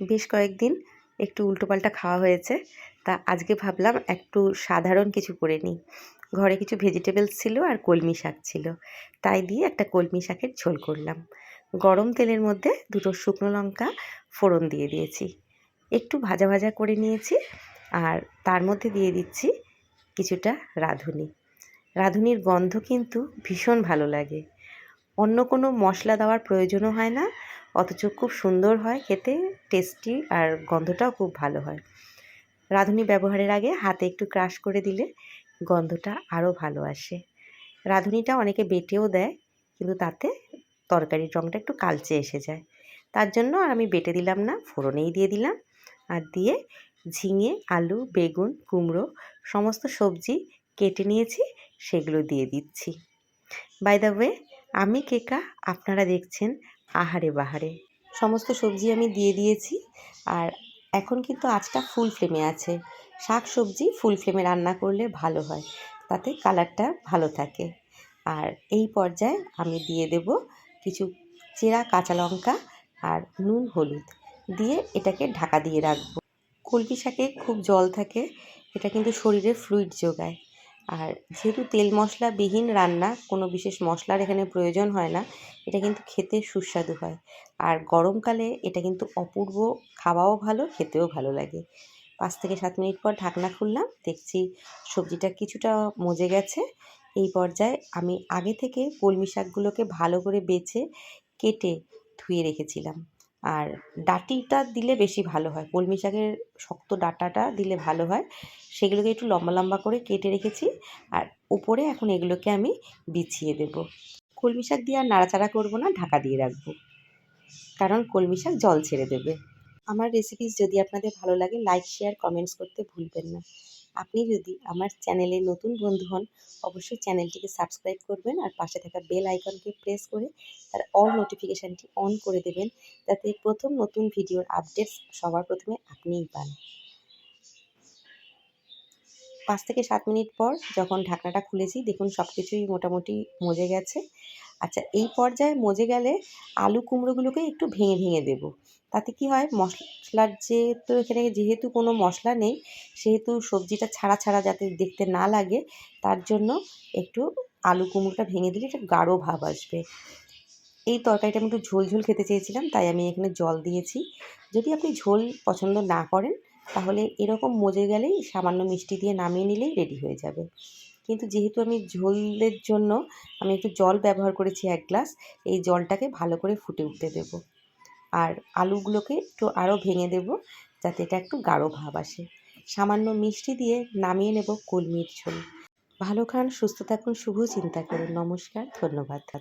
বেশ কয়েকদিন একটু উল্টোপাল্টা খাওয়া হয়েছে। তা আজকে ভাবলাম একটু সাধারণ কিছু করে নিই। ঘরে কিছু ভেজিটেবলস ছিল আর কলমি শাক ছিল। তাই দিয়ে একটা কলমি শাকের ঝোল করলাম। গরম তেলের মধ্যে দুটো শুকনো লঙ্কা ফোড়ন দিয়ে দিয়েছি। একটু ভাজা ভাজা করে নিয়েছি আর তার মধ্যে দিয়ে দিচ্ছি কিছুটা রাঁধুনি। রাঁধুনির গন্ধ কিন্তু ভীষণ ভালো লাগে। অন্য কোনো মশলা দেওয়ার প্রয়োজনও হয় না। অথচ খুব সুন্দর হয় খেতে টেস্টি আর গন্ধটাও খুব ভালো হয়। রাঁধুনি ব্যবহারের আগে হাতে একটু ক্রাশ করে দিলে গন্ধটা আরও ভালো আসে। রাঁধুনিটা অনেকে বেটেও দেয়, কিন্তু তাতে তরকারির রঙটা একটু কালচে এসে যায়। তার জন্য আর আমি বেটে দিলাম না, ফোড়নেই দিয়ে দিলাম। আর দিয়ে ঝিঙে, আলু, বেগুন, কুমড়ো সমস্ত সবজি কেটে নিয়েছি, সেগুলো দিয়ে দিচ্ছি। বাই দ্য ওয়ে আমি কেকা, আপনারা দেখছেন আহারে বাহারে। সমস্ত সবজি আমি দিয়ে দিয়েছি আর এখন কিন্তু আঁচটা ফুল ফ্লেমে আছে। শাক সবজি ফুল ফ্লেমে রান্না করলে ভালো হয়, তাতে কালারটা ভালো থাকে। আর এই পর্যায়ে আমি দিয়ে দেব কিছু চেরা কাঁচা লঙ্কা আর নুন হলুদ। দিয়ে এটাকে ঢাকা দিয়ে রাখব। কলমি শাকে খুব জল থাকে, এটা কিন্তু শরীরে ফ্লুইড যোগায়। আর যেহেতু তেল মশলাবিহীন রান্না, কোনো বিশেষ মশলার এখানে প্রয়োজন হয় না, এটা কিন্তু খেতে সুস্বাদু হয়। আর গরমকালে এটা কিন্তু অপূর্ব, খাওয়াও ভালো, খেতেও ভালো লাগে। পাঁচ থেকে সাত মিনিট পর ঢাকনা খুললাম, দেখছি সবজিটা কিছুটা মজে গেছে। এই পর্যায়ে আমি আগে থেকে কলমি শাকগুলোকে ভালো করে বেছে, কেটে ধুয়ে রেখেছিলাম। আর ডাঁটিটা দিলে বেশি ভালো হয়। কলমি শাকের শক্ত ডাঁটাটা দিলে ভালো হয়। সেগুলোকে একটু লম্বা লম্বা করে কেটে রেখেছি আর উপরে এখন এগুলোকে আমি বিছিয়ে দেব। কলমি শাক দিয়ে আর নাড়াচাড়া করব না, ঢাকা দিয়ে রাখব। কারণ কলমি শাক জল ছেড়ে দেবে। আমার রেসিপিস যদি আপনাদের ভালো লাগে লাইক শেয়ার কমেন্টস করতে ভুলবেন না। আপনি যদি আমার চ্যানেলে নতুন বন্ধু হন, অবশ্যই চ্যানেলটিকে সাবস্ক্রাইব করবেন আর পাশে থাকা বেল আইকনকে প্রেস করে তার অল নোটিফিকেশানটি অন করে দেবেন যাতে প্রথম নতুন ভিডিওর আপডেটস সবার প্রথমে আপনিই পান। পাঁচ থেকে সাত মিনিট পর যখন ঢাকনাটা খুলেছি, দেখুন সব কিছুই মোটামুটি মজে গেছে। আচ্ছা এই পর্যায়ে মজে গেলে আলু কুমড়োগুলোকে একটু ভেঙে ভেঙে দেব। তাতে কি হয়? মশলার যেহেতু এখানে যেহেতু কোনো মশলা নেই, সেহেতু সবজিটা ছাড়া ছাড়া যাতে দেখতে না লাগে, তার জন্য একটু আলু কুমড়োটা ভেঙে দিলে একটা গাঢ় ভাব আসবে। এই তরকারিটা আমি একটু ঝোল ঝোল খেতে চেয়েছিলাম, তাই আমি এখানে জল দিয়েছি। যদি আপনি ঝোল পছন্দ না করেন, তাহলে এরকম মজে গেলেই সামান্য মিষ্টি দিয়ে নামিয়ে নিলেই রেডি হয়ে যাবে। কিন্তু যেহেতু আমি ঝোলের জন্য আমি একটু জল ব্যবহার করেছি এক গ্লাস, এই জলটাকে ভালো করে ফুটে উঠতে দেব। আর আলুগুলোকে একটু আরও ভেঙে দেব যাতে এটা একটু গাঢ় ভাব আসে। সামান্য মিষ্টি দিয়ে নামিয়ে নেব কলমির ঝোল। ভালো খান, সুস্থ থাকুন, শুভ চিন্তা করুন। নমস্কার, ধন্যবাদ।